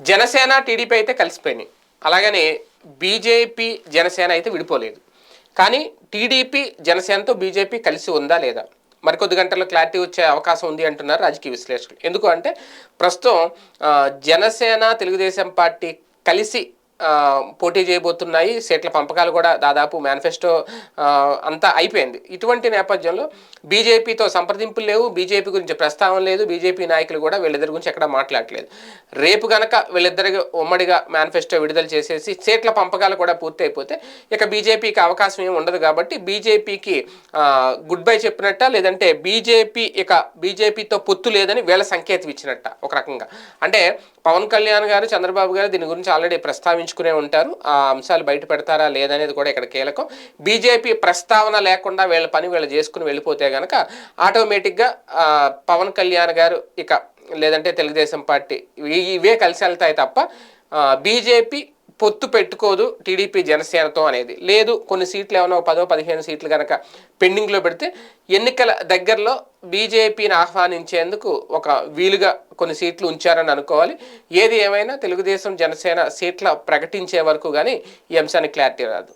Janasena TDP అయితే కలిసిపోయినాయి. అలాగనే BJP Janasena అయితే విడిపోలేదు. కానీ టీడీపీ జనసేనతో బీజేపీ కలిసి ఉందా లేదా? మరికొద్ది గంటల్లో క్లారిటీ వచ్చే అవకాశం ఉంది అంటున్నారు రాజకీయ విశ్లేషకులు. ఎందుకు అంటే ప్రస్తుతం జనసేన తెలుగుదేశం పార్టీ కలిసి పోటీ చేయబోతున్నాయి. సీట్ల పంపకాలు కూడా దాదాపు మేనిఫెస్టో అంతా అయిపోయింది. ఇటువంటి నేపథ్యంలో బీజేపీతో సంప్రదింపులు లేవు. బీజేపీ గురించి ప్రస్తావన లేదు. బీజేపీ నాయకులు కూడా వీళ్ళిద్దరి గురించి ఎక్కడ మాట్లాడలేదు రేపు గనక వీళ్ళిద్దరికి ఉమ్మడిగా మేనిఫెస్టో విడుదల చేసేసి సీట్ల పంపకాలు కూడా పూర్తి అయిపోతే ఇక బీజేపీకి అవకాశం ఏమి ఉండదు కాబట్టి బీజేపీకి గుడ్ బై చెప్పినట్ట లేదంటే బీజేపీ ఇక బీజేపీతో పొత్తు లేదని వీళ్ళ సంకేతం ఇచ్చినట్ట ఒక రకంగా. అంటే పవన్ కళ్యాణ్ గారు చంద్రబాబు గారు దీని గురించి ఆల్రెడీ ప్రస్తావించుకునే ఉంటారు. ఆ అంశాలు బయట పెడతారా లేదనేది కూడా ఇక్కడ కీలకం. బీజేపీ ప్రస్తావన లేకుండా వీళ్ళ పని వీళ్ళు చేసుకుని వెళ్ళిపోతే కనుక ఆటోమేటిక్గా పవన్ కళ్యాణ్ గారు ఇక లేదంటే తెలుగుదేశం పార్టీ ఇవే కలిసి వెళ్తాయి తప్ప బీజేపీ పొత్తు పెట్టుకోదు టీడీపీ జనసేనతో అనేది. లేదు కొన్ని సీట్లు ఏమైనా పదో పదిహేను సీట్లు కనుక పెండింగ్లో పెడితే ఎన్నికల దగ్గరలో బీజేపీని ఆహ్వానించేందుకు ఒక వీలుగా కొన్ని సీట్లు ఉంచారని అనుకోవాలి. ఏది ఏమైనా తెలుగుదేశం జనసేన సీట్ల ప్రకటించే వరకు కానీ ఈ అంశానికి క్లారిటీ రాదు.